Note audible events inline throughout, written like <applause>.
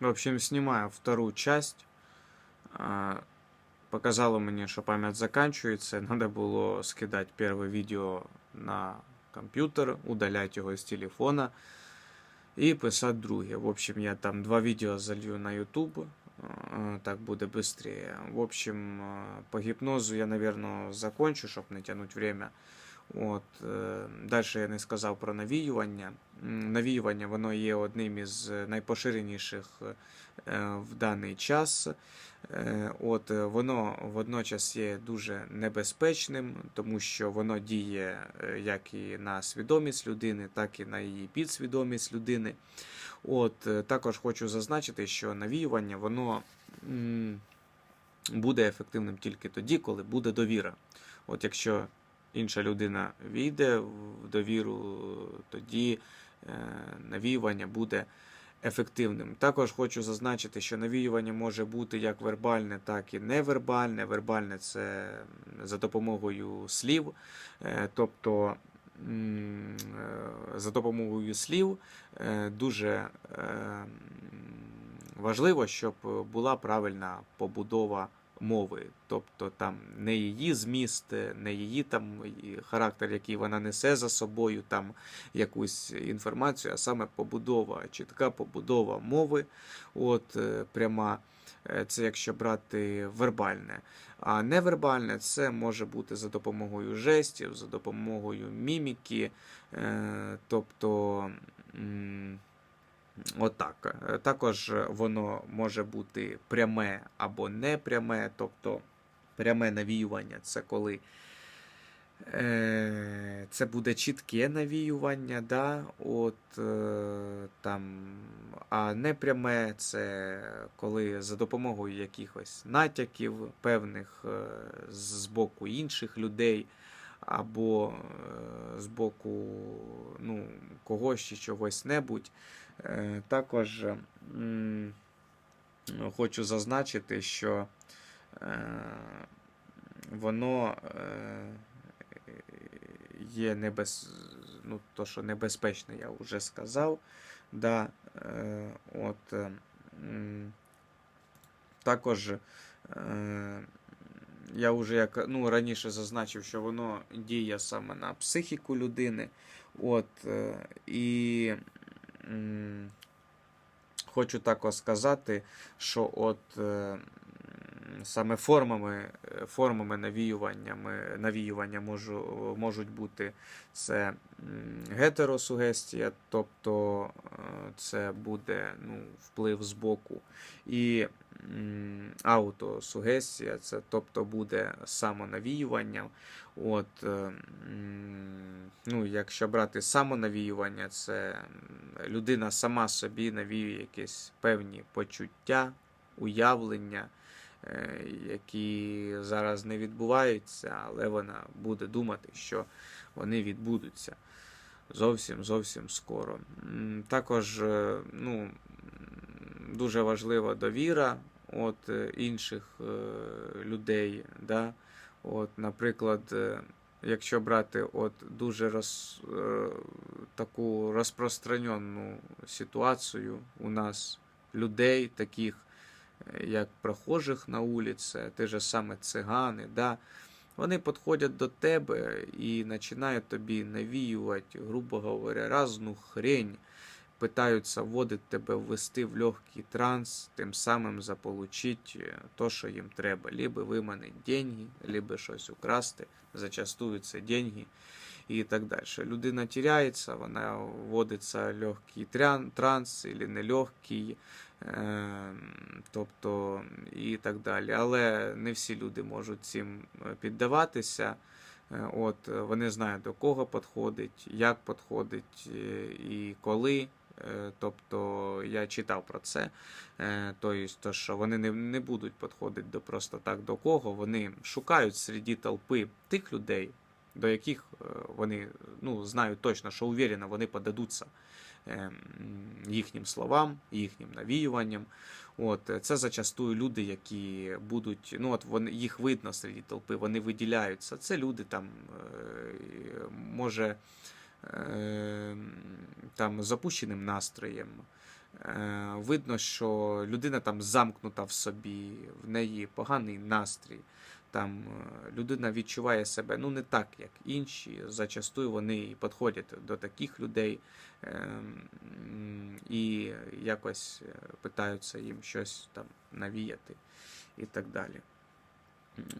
В общем, снимаю вторую часть. А, Показало мені, що пам'ять заканчується. Надо <laughs> було скидати перше відео на комп'ютер, удаляти його з телефона і писати друге. В общем, я там два відео залью на YouTube. а, Так буде швидше. В общем, а, по гіпнозу я, наверное, закончу, щоб не тягнути время. От, е, Далі я не сказав про навіювання. Навіювання воно є одним із найпоширеніших е, в даний час. Е, От, воно водночас є дуже небезпечним, тому що воно діє як і на свідомість людини, так і на її підсвідомість людини. От, також хочу зазначити, що навіювання воно буде ефективним тільки тоді, коли буде довіра. От якщо інша людина війде в довіру, тоді е, навіювання буде ефективним. Також хочу зазначити, що навіювання може бути як вербальне, так і невербальне. Вербальне це за допомогою слів, е, тобто е, за допомогою слів дуже важливо, щоб була правильна побудова мови, тобто там не її зміст, не її там характер, який вона несе за собою, там якусь інформацію, а саме побудова, чітка побудова мови, от е, пряма. Е, Це якщо брати вербальне. А невербальне це може бути за допомогою жестів, за допомогою міміки, е, тобто. Отак. Е, Також воно може бути пряме або непряме, тобто пряме навіювання це коли е, це буде чітке навіювання, да? От, е, там, а непряме це коли за допомогою якихось натяків певних е, з боку інших людей. Або е, з боку ну, когось чи чогось небудь. Е, Також хочу зазначити, що е, воно є небез... ну, то, що небезпечне, я вже сказав. Да, от, також я вже як ну, раніше зазначив, що воно діє саме на психіку людини. От, е, і м, хочу також сказати, що от е, саме формами, е, формами навіювання, навіювання можу, можуть бути це гетеросугестія, тобто е, це буде ну, вплив з боку. І аутосугестія, це тобто буде самонавіювання. От, е, ну, якщо брати самонавіювання, це людина сама собі навіює якісь певні почуття, уявлення, які зараз не відбуваються, але вона буде думати, що вони відбудуться зовсім зовсім скоро. Також е, ну, дуже важлива довіра от е, інших е, людей. Да? От, наприклад, е, якщо брати от дуже роз, е, таку розпространену ситуацію у нас людей, таких е, як прохожих на вулиці, те же саме цигани, да? вони підходять до тебе і починають тобі навіювати, грубо говоря, різну хрень, питаються вводити тебе, ввести в легкий транс, тим самим заполучити то, що їм треба. Либо виманити деньги, либо щось украсти, зачастую це деньги і так далі. Людина тіряється, вона вводиться легкий транс, або нелегкий, е, тобто і так далі. Але не всі люди можуть цим е, піддаватися. Е, От, вони знають до кого підходить, як підходить е, і коли. Тобто я читав про це. Тобто, що вони не, не будуть підходити до просто так до кого. Вони шукають серед толпи тих людей, до яких е, вони ну, знають точно, що уверенно вони подадуться е, їхнім словам, їхнім навіюванням. От, е, це зачастую люди, які будуть, ну от вони їх видно серед толпи, вони виділяються. Це люди там, е, може, е, там запущеним настроєм, видно, що людина там замкнута в собі, в неї поганий настрій. Там е, людина відчуває себе ну не так, як інші. Зачастую вони і підходять до таких людей ем, і якось е, питаються їм щось там навіяти і так далі.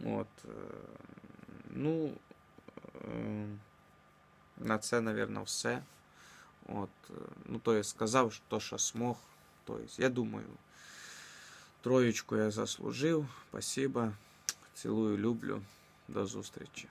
От, е, ну, на це, напевно, все. От, ну, то я сказав, що, що смог. То я думаю, троєчку я заслужив. Спасибо. Цілую, люблю. До зустрічі.